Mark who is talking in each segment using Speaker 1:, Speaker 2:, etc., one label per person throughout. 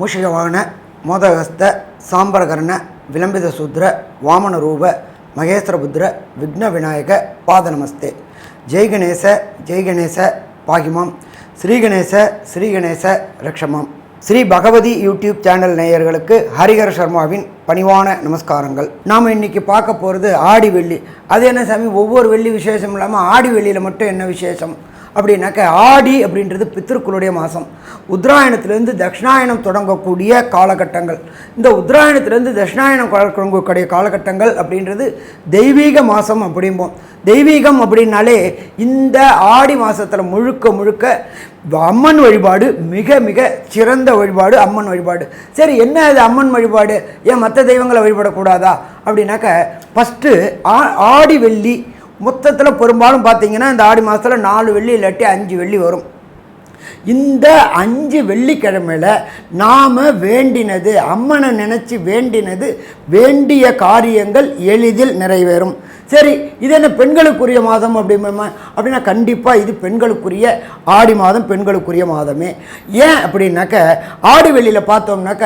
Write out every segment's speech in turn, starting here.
Speaker 1: மூஷிகவாகன மோதகஸ்த சாம்பரகர்ண விளம்பித சூத்ர வாமன ரூப மகேஸ்வரபுத்திர விக்ன விநாயக பாத நமஸ்தே ஜெய் கணேச ஜெய் கணேச பாகிமாம். ஸ்ரீ கணேச ஸ்ரீ கணேச ரக்ஷமாம். ஸ்ரீ பகவதி யூடியூப் சேனல் நேயர்களுக்கு ஹரிஹர சர்மாவின் பணிவான நமஸ்காரங்கள். நாம் இன்றைக்கி பார்க்க போகிறது ஆடி வெள்ளி. அது என்ன சாமி? ஒவ்வொரு வெள்ளி விசேஷம் இல்லாமல் ஆடி வெள்ளியில் மட்டும் என்ன விசேஷம்? அப்படின்னாக்க ஆடி அப்படின்றது பித்திருக்களுடைய மாதம். உத்தராயணத்திலேருந்து தட்சிணாயணம் தொடங்கக்கூடிய காலகட்டங்கள். இந்த உத்தராயணத்திலேருந்து தட்சிணாயணம் தொடங்கக்கூடிய காலகட்டங்கள் அப்படின்றது தெய்வீக மாதம் அப்படிம்போம். தெய்வீகம் அப்படின்னாலே இந்த ஆடி மாதத்தில் முழுக்க முழுக்க அம்மன் வழிபாடு மிக மிக சிறந்த வழிபாடு அம்மன் வழிபாடு. சரி என்ன அது அம்மன் வழிபாடு? ஏன் மற்ற தெய்வங்களை வழிபடக்கூடாதா? அப்படின்னாக்க ஃபஸ்ட்டு ஆடி வெள்ளி மொத்தத்தில் பெரும்பாலும் பார்த்தீங்கன்னா இந்த ஆடி மாதத்தில் நாலு வெள்ளி இல்லாட்டி அஞ்சு வெள்ளி வரும். இந்த அஞ்சு வெள்ளிக்கிழமையில் நாம் வேண்டினது அம்மனை நினச்சி வேண்டினது வேண்டிய காரியங்கள் எளிதில் நிறைவேறும். சரி இது என்ன பெண்களுக்குரிய மாதம் அப்படிமா அப்படின்னா கண்டிப்பாக இது பெண்களுக்குரிய ஆடி மாதம் பெண்களுக்குரிய மாதமே. ஏன் அப்படின்னாக்க ஆடி வெளியில் பார்த்தோம்னாக்க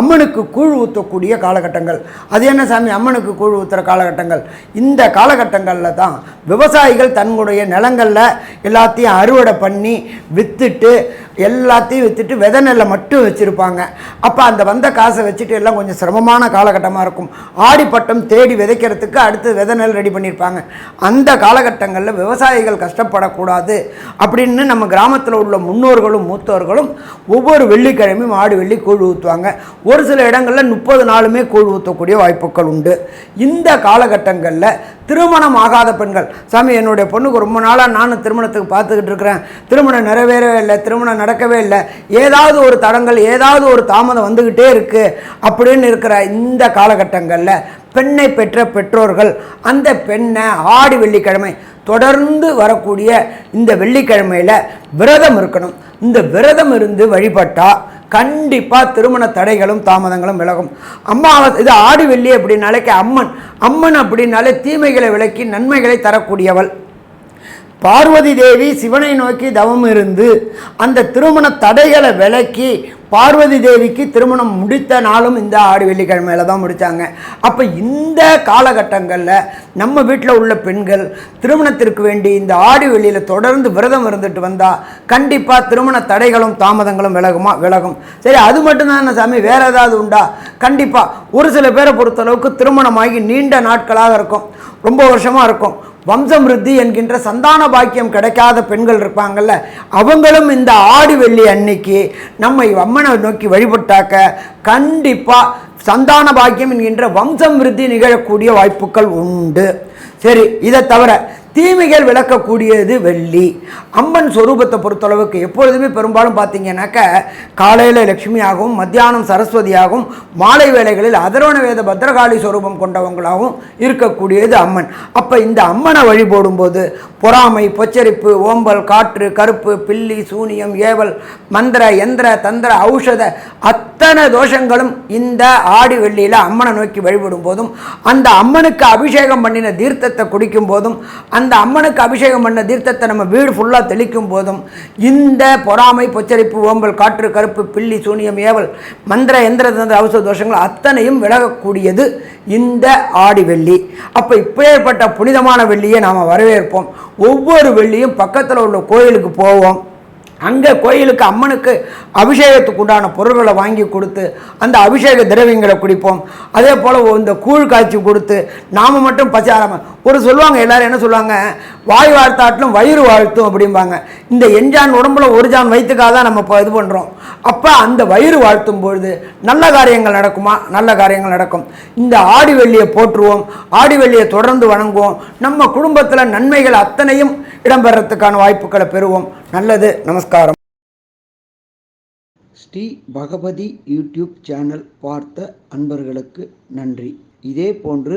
Speaker 1: அம்மனுக்கு கூழ் ஊற்றக்கூடிய காலகட்டங்கள். அது என்ன சாமி? அம்மனுக்கு கூழ் ஊற்றுற காலகட்டங்கள். இந்த காலகட்டங்களில் தான் விவசாயிகள் தன்னுடைய நிலங்களில் எல்லாத்தையும் அறுவடை பண்ணி விற்றுட்டு எல்லாத்தையும் விற்றுட்டு விதை நெல்லை மட்டும் வச்சுருப்பாங்க. அப்போ அந்த வந்த காசை வச்சுட்டு எல்லாம் கொஞ்சம் சிரமமான காலகட்டமாக இருக்கும். ஆடிப்பட்டம் தேடி விதைக்கிறதுக்கு அடுத்து விதை நெல் ரெடி பண்ணியிருப்பாங்க அந்த காலகட்டங்களில் விவசாயிகள் கஷ்டப்படக்கூடாது அப்படின்னு நம்ம கிராமத்தில் உள்ள முன்னோர்களும் மூத்தோர்களும் ஒவ்வொரு வெள்ளிக்கிழமையும் ஆடு வெள்ளி கூழ் ஊற்றுவாங்க ஒரு சில இடங்களில் முப்பது நாளுமே கூழ் ஊற்றக்கூடிய வாய்ப்புகள் உண்டு. இந்த காலகட்டங்களில் திருமணம் ஆகாத பெண்கள். சாமி என்னுடைய பொண்ணுக்கு ரொம்ப நாளாக நானும் திருமணத்துக்கு பார்த்துக்கிட்டு இருக்கிறேன். திருமணம் நிறைவேறவே இல்லை திருமணம் நடக்கவே இல்லை. ஏதாவது ஒரு தடங்கள் ஏதாவது ஒரு தாமதம் வந்துக்கிட்டே இருக்குது அப்படின்னு இருக்கிற இந்த காலகட்டங்களில் பெண்ணை பெற்ற பெற்றோர்கள் அந்த பெண்ணை ஆடி வெள்ளிக்கிழமை தொடர்ந்து வரக்கூடிய இந்த வெள்ளிக்கிழமையில் விரதம் இருக்கணும். இந்த விரதம் இருந்து வழிபட்டால் கண்டிப்பாக திருமண தடைகளும் தாமதங்களும் விலகும். அம்மாவாசை இது ஆடி வெள்ளி அப்படின்னாலே அம்மன். அம்மன் அப்படின்னாலே தீமைகளை விலக்கி நன்மைகளை தரக்கூடியவள். பார்வதி தேவி சிவனை நோக்கி தவம் இருந்து அந்த திருமண தடைகளை விலக்கி பார்வதி தேவிக்கு திருமணம் முடித்த நாளும் இந்த ஆடி வெள்ளிக்கிழமையில தான் முடித்தாங்க அப்போ இந்த காலகட்டங்களில் நம்ம வீட்டில் உள்ள பெண்கள் திருமணத்திற்கு வேண்டி இந்த ஆடி வெளியில் தொடர்ந்து விரதம் இருந்துட்டு வந்தால் கண்டிப்பாக திருமண தடைகளும் தாமதங்களும் விலகுமா விலகும். சரி அது மட்டும்தான் சாமி? வேறு ஏதாவது உண்டா? கண்டிப்பாக ஒரு சில பேரை பொறுத்தளவுக்கு திருமணமாகி நீண்ட நாட்களாக இருக்கும். ரொம்ப வருஷமாக இருக்கும். வம்சமிருத்தி என்கின்ற சந்தான பாக்கியம் கிடைக்காத பெண்கள் இருப்பாங்கல்ல அவங்களும் இந்த ஆடி வெள்ளி அன்னைக்கு நம்ம அம்மனை நோக்கி வழிபட்டாக்க கண்டிப்பாக சந்தான பாக்கியம் என்கின்ற வம்சம் விருத்தி நிகழக்கூடிய வாய்ப்புகள் உண்டு. சரி இதை தவிர தீமைகள் விளக்கக்கூடியது வெள்ளி. அம்மன் சொரூபத்தை பொறுத்தளவுக்கு எப்பொழுதுமே பெரும்பாலும் பார்த்தீங்கன்னாக்க காலையில் லட்சுமியாகவும் மத்தியானம் சரஸ்வதியாகவும் மாலை வேளைகளில் அதரோண வேத பத்ரகாளி ஸ்வரூபம் கொண்டவங்களாகவும் இருக்கக்கூடியது அம்மன். அப்போ இந்த அம்மனை வழிபோடும்போது பொறாமை பொச்சரிப்பு ஓம்பல் காற்று கருப்பு பில்லி சூனியம் ஏவல் மந்திர எந்திர தந்திர ஔஷத அத்தனை தோஷங்களும் இந்த ஆடி வெள்ளியில் அம்மனை நோக்கி வழிபடும் போதும் அந்த அம்மனுக்கு அபிஷேகம் பண்ணின தீர்த்தத்தை குடிக்கும் போதும் அந்த அம்மனுக்கு அபிஷேகம் பண்ண தீர்த்தத்தை நம்ம வீடு ஃபுல்லாக தெளிக்கும் போதும் இந்த பொறாமை பொச்சரிப்பு ஓம்பல் காற்று கருப்பு பில்லி சூனியம் ஏவல் மந்திர எந்திர தந்திர அவசர தோஷங்கள் அத்தனையும் விலகக்கூடியது இந்த ஆடி வெள்ளி. அப்போ இப்பேற்பட்ட புனிதமான வெள்ளியை நாம் வரவேற்போம். ஒவ்வொரு வெள்ளியும் பக்கத்தில் உள்ள கோயிலுக்கு போவோம். அங்கே கோயிலுக்கு அம்மனுக்கு அபிஷேகத்துக்கு உண்டான பொருள்களை வாங்கி கொடுத்து அந்த அபிஷேக திரவியங்களை குடிப்போம். அதே போல் இந்த கூழ் காய்ச்சி கொடுத்து நாம் மட்டும் பச்சாராம ஒரு சொல்லுவாங்க எல்லாரும் என்ன சொல்லுவாங்க? வாய் வாழ்த்தாட்டிலும் வயிறு வாழ்த்தும் அப்படிம்பாங்க. இந்த எஞ்சான் உடம்புல ஒரு ஜான் வயிற்றுக்காக தான் நம்ம இப்போ இது பண்ணுறோம் அப்போ அந்த வயிறு வாழ்த்தும் பொழுது நல்ல காரியங்கள் நடக்குமா? நல்ல காரியங்கள் நடக்கும். இந்த ஆடி வெள்ளியை போற்றுவோம். ஆடி வெள்ளியை தொடர்ந்து வணங்குவோம். நம்ம குடும்பத்தில் நன்மைகள் அத்தனையும் இடம்பெறத்துக்கான வாய்ப்புகளை பெறுவோம். நல்லது. நமஸ்காரம். ஸ்ரீ பகவதி யூடியூப் சேனல் பார்த்த அன்பர்களுக்கு நன்றி. இதே போன்று